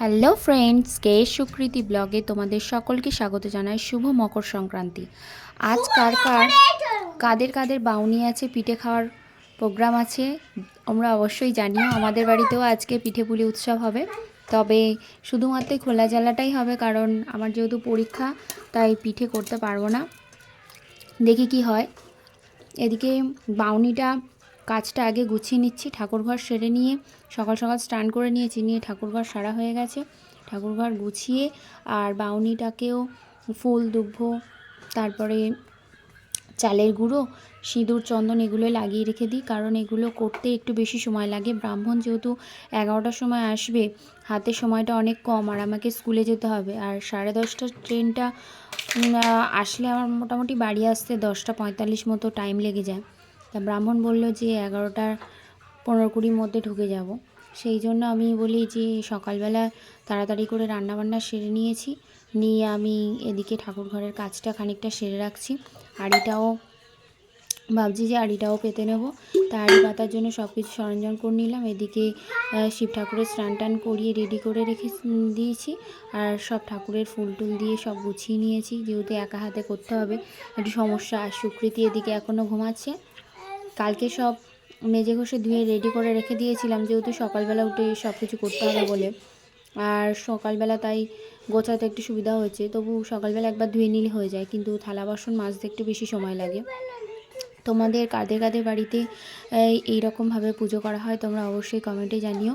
Hello friends কে সুকৃতি ব্লগে তোমাদের সকলকে স্বাগত জানাই শুভ মকর সংক্রান্তি। আজ কার কার কাদের কাদের বাউনি আছে পিঠে খাওয়ার প্রোগ্রাম আছে আমরা অবশ্যই জানিও আমাদের বাড়িতেও আজকে পিঠে পুলি উৎসব হবে। তবে শুধুমাত্র খোলা জ্বালাটাই হবে কারণ আমার যেহেতু পরীক্ষা তাই পিঠে করতে পারব না। দেখি কি হয়। এদিকে বাউনিটা কাজটা আগে গুছিয়ে নিচ্ছি, ঠাকুরঘর সেরে নিয়ে সকাল সকাল স্নান করে নিয়েছি, নিয়ে ঠাকুরঘর সারা হয়ে গেছে। ঠাকুরঘর গুছিয়ে আর বাউনিটাকেও ফুল দুব্ব, তারপরে চালের গুঁড়ো, সিঁদুর, চন্দন এগুলো লাগিয়ে রেখে দিই। কারণ এগুলো করতে একটু বেশি সময় লাগে। ব্রাহ্মণ যেহেতু এগারোটার সময় আসবে, হাতে সময়টা অনেক কম আর আমাকে স্কুলে যেতে হবে। আর সাড়ে দশটার ট্রেনটা আসলে আমার মোটামুটি বাড়ি আসতে দশটা পঁয়তাল্লিশ মতো টাইম লেগে যায়। তা ব্রাহ্মণ বলল যে এগারোটার পনেরো কুড়ির মধ্যে ঢুকে যাব। সেই জন্য আমি বলি যে সকালবেলা তাড়াতাড়ি করে রান্নাবান্না সেরে নিয়েছি। নিয়ে আমি এদিকে ঠাকুর ঘরের কাজটা খানিকটা সেরে রাখছি। হাঁড়িটাও ভাবছি যে হাঁড়িটাও পেতে নেব। তা আড়ি পাতার জন্য সব কিছু সরঞ্জাম করে নিলাম। এদিকে শিব ঠাকুরের স্নান টান করিয়ে রেডি করে রেখে দিয়েছি। আর সব ঠাকুরের ফুল টুল দিয়ে সব গুছিয়ে নিয়েছি। যেহেতু একা হাতে করতে হবে, একটু সমস্যা আর সুকৃতি এদিকে এখনও ঘুমাচ্ছে। কালকে সব মেজে ঘষে ধুয়ে রেডি করে রেখে দিয়েছিলাম, যেহেতু সকালবেলা উঠে সব কিছু করতে হবে বলে। আর সকালবেলা তাই গোছাতে একটু সুবিধা হয়েছে, তবু সকালবেলা একবার ধুয়ে নিলে হয়ে যায়, কিন্তু থালা বাসন মাজতে একটু বেশি সময় লাগে। তোমাদের, কাদের কাদের বাড়িতে এই- এইরকমভাবে পুজো করা হয় তোমরা অবশ্যই কমেন্টে জানিও।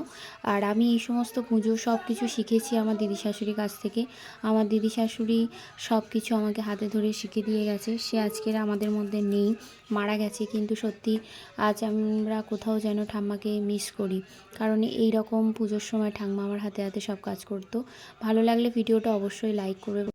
আর আমি এই সমস্ত পুজো সব কিছু শিখেছি আমার দিদি শাশুড়ির কাছ থেকে। আমার দিদি শাশুড়ি সব কিছু আমাকে হাতে ধরে শিখে দিয়ে গেছে। সে আজকের আমাদের মধ্যে নেই, মারা গেছে। কিন্তু সত্যি আজ আমরা কোথাও যেন ঠাম্মাকে মিস করি। কারণ এই রকম পুজোর সময় ঠাম্মা আমার হাতে হাতে সব কাজ করতো। ভালো লাগলে ভিডিওটা অবশ্যই লাইক করবে।